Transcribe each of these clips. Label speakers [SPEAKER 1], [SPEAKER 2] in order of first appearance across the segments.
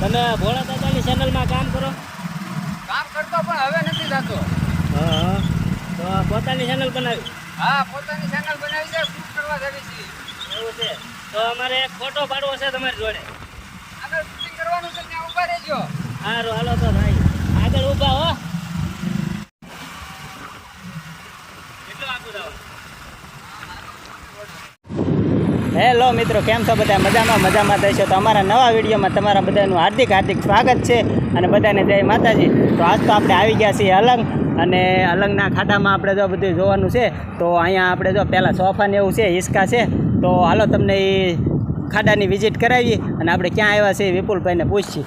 [SPEAKER 1] તમે ભોળા દાદાની ચેનલમાં કામ કરો?
[SPEAKER 2] કામ કરતો પણ હવે નથી થતો.
[SPEAKER 1] હા તો પોતાની ચેનલ બનાવી.
[SPEAKER 2] હા પોતાની ચેનલ બનાવી છે શૂટ કરવા જવી છે.
[SPEAKER 1] એવું છે. તો અમારે એક ફોટો પાડવો છે તમારી જોડે.
[SPEAKER 2] આગળ શૂટિંગ કરવાનું છે ત્યાં ઊભા રહેજો.
[SPEAKER 1] સારું હાલો તો ભાઈ. આગળ ઊભા હો. હેલો મિત્રો, કેમ છો બધા? મજામાં મજામાં થશો તો અમારા નવા વિડીયોમાં તમારા બધાનું હાર્દિક હાર્દિક સ્વાગત છે અને બધાને જય માતાજી. તો આજ તો આપણે આવી ગયા છીએ અલંગ અને અલંગના ખાડામાં આપણે જો બધું જોવાનું છે, તો અહીંયા આપણે જો પહેલાં સોફા ને એવું છે, હિસકા છે. તો હાલો તમને એ ખાડાની વિઝિટ કરાવીએ અને આપણે ક્યાં આવ્યા છે એ વિપુલભાઈને પૂછીએ.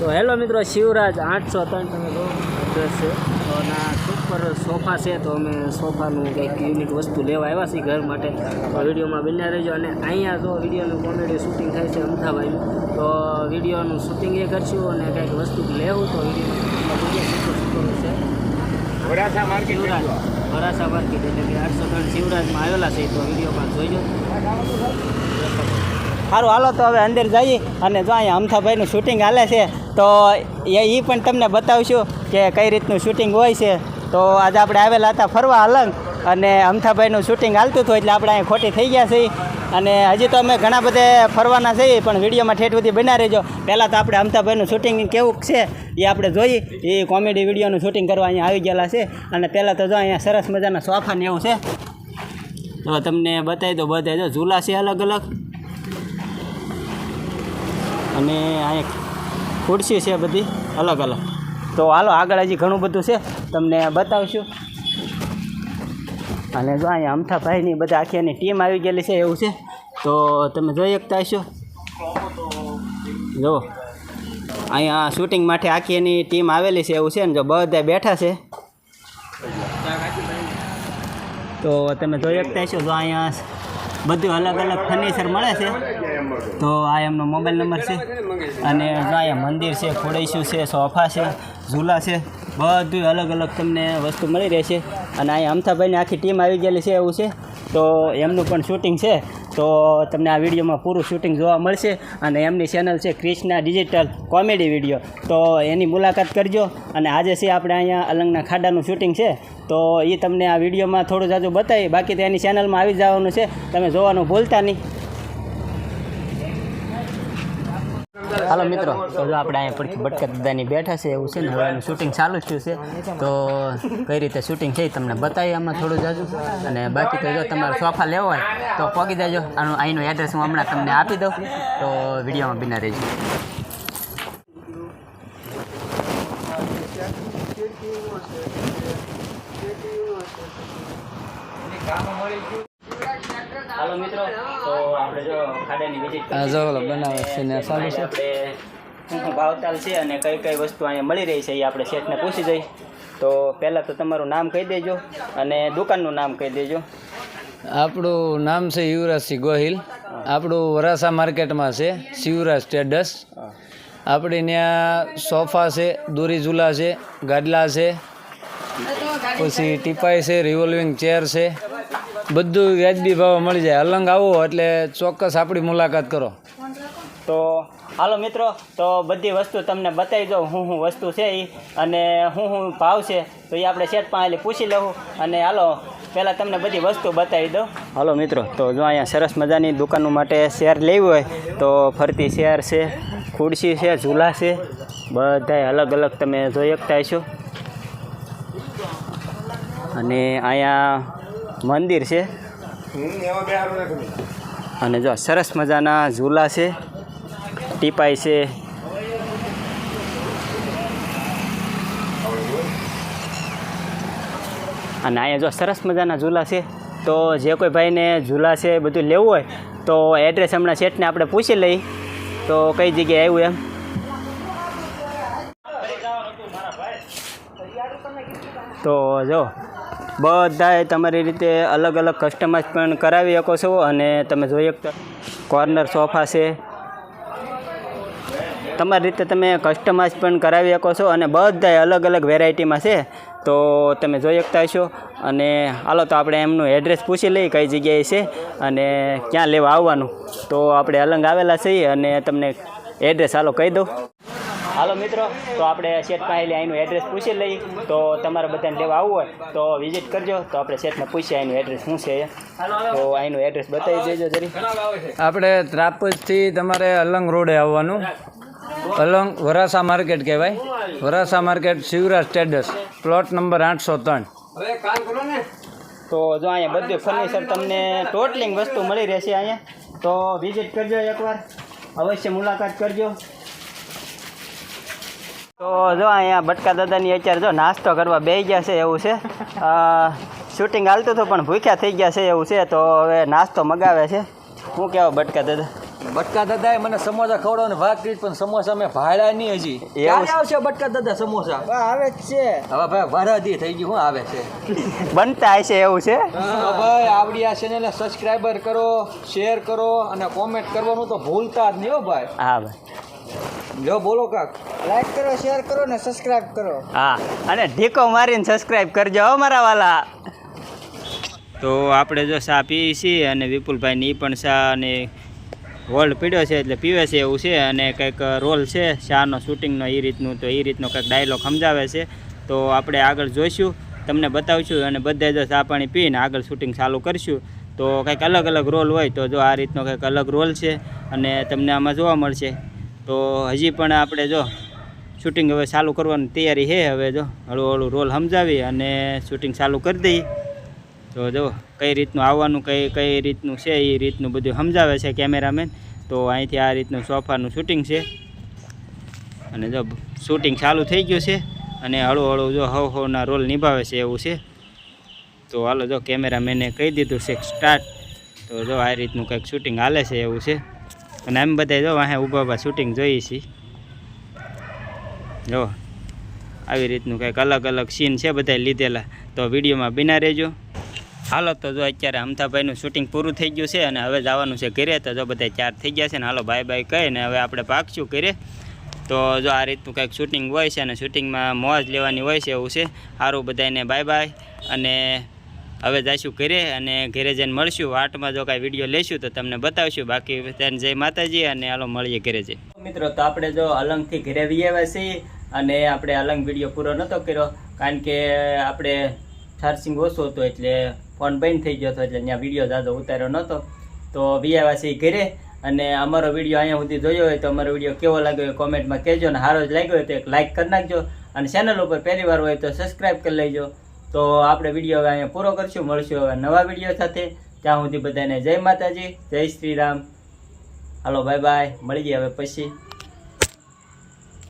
[SPEAKER 1] તો હેલો મિત્રો શિવરાજ આઠસો ત્રણ તમે જો એડ્રેસ છે. તો ના સુપર સોફા છે તો અમે સોફાનું કંઈક યુનિક વસ્તુ લેવા આવ્યા છીએ ઘર માટે. તો વિડીયોમાં બન્યા રહેજો. અને અહીંયા જો વિડીયોનું કોમેડી શૂટિંગ થાય છે અમથાભાઈનું તો વિડીયોનું શૂટિંગ એ કરશું અને કંઈક વસ્તુ લેવું તો વિડીયોમાં છે.
[SPEAKER 2] માર્કેટ
[SPEAKER 1] શિવરાજ વરાસા માર્કેટ એટલે કે આઠસો ત્રણ શિવરાજમાં આવેલા છે તો વિડીયોમાં જોઈજો. સારું હાલો તો હવે અંદર જઈએ અને જો અહીંયા અમથાભાઈનું શૂટિંગ હાલે છે, તો એ એ પણ તમને બતાવશું કે કઈ રીતનું શૂટિંગ હોય છે. તો આજે આપણે આવેલા હતા ફરવા અલંગ અને અમથાભાઈનું શૂટિંગ હાલતું હતું એટલે આપણે અહીંયા ખોટી થઈ ગયા છીએ. અને હજી તો અમે ઘણા બધે ફરવાના છીએ, પણ વિડીયોમાં ઠેઠ સુધી બના રહેજો. પહેલાં તો આપણે અમથાભાઈનું શૂટિંગ કેવું છે, એ આપણે જોઈએ. એ કોમેડી વિડીયોનું શૂટિંગ કરવા અહીંયા આવી ગયેલા છે. અને પહેલાં તો જો અહીંયા સરસ મજાના સોફા ને એવું છે. તો તમને બતાવી દો બધા જો ઝૂલા છે અલગ અલગ અને અહીંયા ખુરશી છે બધી અલગ અલગ. તો હાલો, આગળ હજી ઘણું બધું છે. તમને બતાવશું. અને જો અહીંયા અમથાભાઈની બધા આખી એની ટીમ આવી ગયેલી છે, એવું છે. તો તમે જોઈ શકતા હશો. જો, અહીંયા શૂટિંગ માટે આખી એની ટીમ આવેલી છે, એવું છે ને, જો બધા બેઠા છે. તો તમે જોઈ શકતા હશો, જો અહીંયા બધું અલગ અલગ ફર્નિચર મળે છે. તો આ એમનો મોબાઈલ નંબર છે. અને અહીંયા મંદિર છે ખોડેશું છે સોફા છે ઝૂલા છે બધું અલગ અલગ તમને વસ્તુ મળી રહેશે. અને અહીંયા અમથાભાઈની આખી ટીમ આવી ગયેલી છે એવું છે. તો એમનું પણ શૂટિંગ છે. તો તમને આ વિડીયોમાં પૂરું શૂટિંગ જોવા મળશે. અને એમની ચેનલ છે ક્રિષ્ના ડિજિટલ કોમેડી વીડિયો તો એની મુલાકાત કરજો. અને આજે છે આપણે અહીંયા અલંગના ખાડાનું શૂટિંગ છે. તો એ તમને આ વિડીયોમાં થોડું જાજુ બતાવી બાકી તો એની ચેનલમાં આવી જવાનું છે. તમે જોવાનું ભૂલતા નહીં. હાલો મિત્રો, તો આપણે અહીંયા પડખી બટકા દાદાની બેઠા છે, એવું છે ને, હવે શૂટિંગ ચાલુ થયું છે. તો કઈ રીતે શૂટિંગ છે તમને બતાવી આમાં થોડું જાજુ. અને બાકી તો જો તમારે સોફા લેવો હોય, તો પહોંચી દેજો આનું અહીંનું એડ્રેસ હું હમણાં તમને આપી દઉં. તો વિડીયોમાં બિના રહેજો. હાલો મિત્રો. આપણે જો ખાડાની વિઝિટ
[SPEAKER 3] જો બનાવે છે ને ચાલુ છે.
[SPEAKER 1] આપણે શું શું ભાવતાલ છે અને કઈ કઈ વસ્તુ અહીંયા મળી રહી છે એ આપણે શેઠને પૂછી જઈ. તો પહેલાં તો તમારું નામ કહી દેજો અને દુકાનનું નામ કહી દેજો.
[SPEAKER 3] આપણું નામ છે યુવરાજસિંહ ગોહિલ. આપણું વરાસા માર્કેટમાં છે શિવરાજ ટ્રેડર્સ. આપણે ત્યાં સોફા છે દોરી ઝૂલા છે ગાડલા છે પછી ટીપાઈ છે રિવોલ્વિંગ ચેર છે. બધું વ્યાજબી ભાવે મળી જાય. અલંગ આવો એટલે ચોક્કસ આપણી મુલાકાત કરો.
[SPEAKER 1] તો હાલો મિત્રો, તો બધી વસ્તુ તમને બતાવી દઉં. હું હું વસ્તુ છે એ અને હું હું ભાવ છે, તો એ આપણે શેઠ પાસે પૂછી લઉં. અને હાલો, પહેલાં તમને બધી વસ્તુ બતાવી દઉં. હાલો મિત્રો, તો જો અહીંયા સરસ મજાની દુકાનો માટે શેર લેવી હોય, તો ફરતી શેર છે, ખુરશી છે, ઝૂલા છે, બધાય અલગ અલગ તમે જોઈ શકતા છો અને અહીંયા મંદિર છે. અને જો સરસ મજાના ઝૂલા છે. ટીપાઈ છે. અને અહીંયા જો સરસ મજાના ઝૂલા છે. તો જે કોઈ ભાઈને ઝૂલા છે બધું લેવું હોય, તો એડ્રેસ હમણાં શેઠને આપણે પૂછી લઈ. તો કઈ જગ્યાએ આવ્યું એમ? તો જો બધાએ તમારી રીતે અલગ અલગ કસ્ટમાઇઝ પણ કરાવી શકો છો અને તમે જોઈ શકતા કોર્નર સોફા છે. તમારી રીતે તમે કસ્ટમાઇઝ પણ કરાવી શકો છો અને બધાય અલગ અલગ વેરાયટીમાં છે. તો તમે જોઈ શકતા હશો. અને હાલો તો આપણે એમનું એડ્રેસ પૂછી લઈએ કઈ જગ્યાએ છે અને ક્યાં લેવા આવવાનું. તો આપણે અલંગ આવેલા છીએ અને તમને એડ્રેસ હાલો કહી દઉં. હાલો મિત્રો તો આપણે શેઠ પાસે અહીંનું એડ્રેસ પૂછી લઈએ. તો તમારે બધાને લેવા આવવું હોય તો વિઝિટ કરજો. તો આપણે શેઠને પૂછીએ અહીંનું એડ્રેસ શું છે. તો અહીંનું એડ્રેસ બતાવી દેજો જરી.
[SPEAKER 3] આપણે ત્રાપજથી તમારે અલંગ રોડે આવવાનું. અલંગ વરાસા માર્કેટ કહેવાય. વરાસા માર્કેટ શિવરાજ સ્ટેડસ પ્લોટ નંબર આઠસો ત્રણ.
[SPEAKER 1] તો જો અહીંયા બધું ફર્નિચર તમને ટોટલિંગ વસ્તુ મળી રહેશે અહીંયા. તો વિઝિટ કરજો એકવાર. અવશ્ય મુલાકાત કરજો. તો જો અહીંયા બટકા દાદાની અત્યારે જો નાસ્તો કરવા બેસી ગયા છે એવું છે. શૂટિંગ હાલતું હતું પણ ભૂખ્યા થઈ ગયા છે એવું છે. તો હવે નાસ્તો મગાવે છે. શું કહેવા બટકા દાદા?
[SPEAKER 4] બટકા દાદાએ મને સમોસા ખવડાવવાનો ભાગ કરી પણ સમોસા મેં ભાડા નહીં હજી. ક્યારે આવશે બટકા દાદા સમોસા?
[SPEAKER 1] આવે જ છે.
[SPEAKER 4] હવે ભાઈ વરાદી થઈ ગયું શું આવે છે.
[SPEAKER 1] બનતા હશે એવું છે?
[SPEAKER 4] ભાઈ આવડી આ ચેનલને સબસ્ક્રાઈબર કરો શેર કરો અને કોમેન્ટ કરવાનું તો ભૂલતા જ નહીં હો ભાઈ.
[SPEAKER 1] હા ભાઈ.
[SPEAKER 4] જો બોલો કાક.
[SPEAKER 2] લાઈક કરો શેર કરો ને સબસ્ક્રાઇબ કરો.
[SPEAKER 1] હા અને ઢીકો મારીને સબસ્ક્રાઇબ કરજો હો મારા વાલા. તો આપણે જો ચા પીએ છીએ અને વિપુલભાઈની પણ ચા અને હોલ્ડ પીડ્યો છે એટલે પીવે છે એવું છે અને કંઈક રોલ છે શાહનો શૂટિંગનો એ રીતનું તો એ રીતનો કંઈક ડાયલોગ સમજાવે છે. તો આપણે આગળ જોઈશું તમને બતાવશું અને બધે જો ચા પાણી પીને આગળ શૂટિંગ ચાલુ કરીશું. તો કંઈક અલગ અલગ રોલ હોય તો જો આ રીતનો કંઈક અલગ રોલ છે અને તમને આમાં જોવા મળશે. તો હજી પણ આપણે જો શૂટિંગ હવે ચાલુ કરવાની તૈયારી છે હવે જો હળવું હળવું રોલ સમજાવી અને શૂટિંગ ચાલુ કરી દઈએ તો જો કઈ રીતનું આવવાનું, કઈ કઈ રીતનું છે એ રીતનું બધું સમજાવે છે કેમેરામેન તો અહીંથી આ રીતનું સોફાનું શૂટિંગ છે. અને જો શૂટિંગ ચાલુ થઈ ગયું છે અને હળવું હળવું જો હવ હવના રોલ નિભાવે છે એવું છે. તો હાલો જો કેમેરામેને કહી દીધું છે સ્ટાર્ટ તો જો આ રીતનું કંઈક શૂટિંગ હાલે છે એવું છે. અને એમ બધા જો અહીંયા ઊભા ઊભા શૂટિંગ જોઈએ છીએ જો, આવી રીતનું કંઈક અલગ અલગ સીન છે બધા લીધેલા. તો વિડીયોમાં બિના રહેજો. હાલો, તો જો અત્યારે અમથાભાઈનું શૂટિંગ પૂરું થઈ ગયું છે અને હવે જવાનું છે ઘરે, તો જો બધા ચાર થઈ ગયા છે ને હાલો બાય બાય કહે ને હવે આપણે પાકશું ઘરે. તો જો આ રીતનું કંઈક શૂટિંગ હોય છે અને શૂટિંગમાં મોજ લેવાની હોય છે એવું છે. સારું બધાને બાય બાય અને હવે જઈશું ઘરે અને ઘરે જઈને મળશું. વાટમાં જો કાંઈ વીડિયો લેશું તો તમને બતાવશું. બાકી ત્યાં જય માતાજી અને હાલો મળીએ ઘરે જઈ. મિત્રો, તો આપણે જો અલંગથી ઘરે આવી છીએ અને આપણે અલંગ વીડિયો પૂરો નહોતો કર્યો કારણ કે આપણે ચાર્જિંગ ઓછું હતું એટલે ફોન બંધ થઈ ગયો હતો એટલે ત્યાં વીડિયો જાજો ઉતાર્યો નહોતો તો વી છીએ ઘરે અને અમારો વીડિયો અહીંયા સુધી જોયો હોય તો અમારો વીડિયો કેવો લાગ્યો કોમેન્ટમાં કહેજો અને સારો જ લાગ્યો હોય તો એક લાઇક કરી નાખજો અને ચેનલ ઉપર પહેલી વાર હોય તો સબસ્ક્રાઈબ કરી લેજો. તો આપણે વીડિયો હવે અહીંયા પૂરો કરશું. મળશું હવે નવા વીડિયો સાથે. ત્યાં સુધી બધાને જય માતાજી, જય શ્રી રામ. હાલો બાય બાય મળીએ હવે પછી.